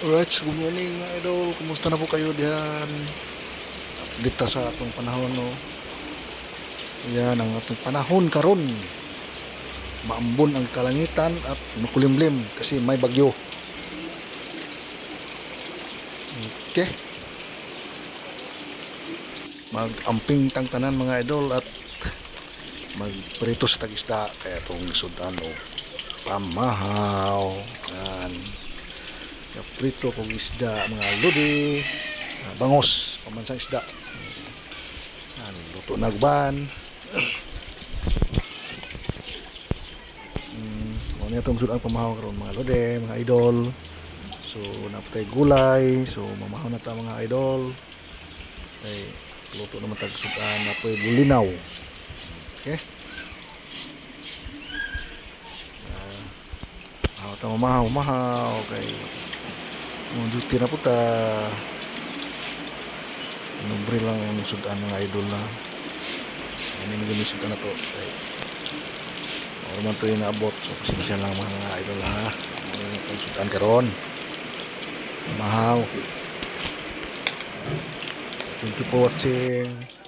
Alright, good morning mga idol. Kumusta na po kayo diyan? Dito sa atong panahon, no? Yan ang atong panahon karon. Maambon ang kalangitan at makulimlim kasi may bagyo. Okay. Mag-amping tang tanan mga idol at magprito sa tagisda kaya itong sudan o pamahaw. Yan. Prito kong isda, mga lodi, ah, bangos, pamansang isda. Yan, luto na agban. Mm, ano itong sudan pamahaw karon mga lodi, mga idol. So, napatay gulay. So, mamahaw na ta mga idol. Ay, luto naman tag sudan, napoy lulinaw. Okay? Ah, tama mahaw, mahaw. Okay. Mo duty na po ta. Numbre lang yung sudan mga idol na. Ano yung sudan na to. Okay. Or man to yung naabot. So, pasensya lang mga idol ha. Ano yung sudan karon. Mahaw. Thank you for watching.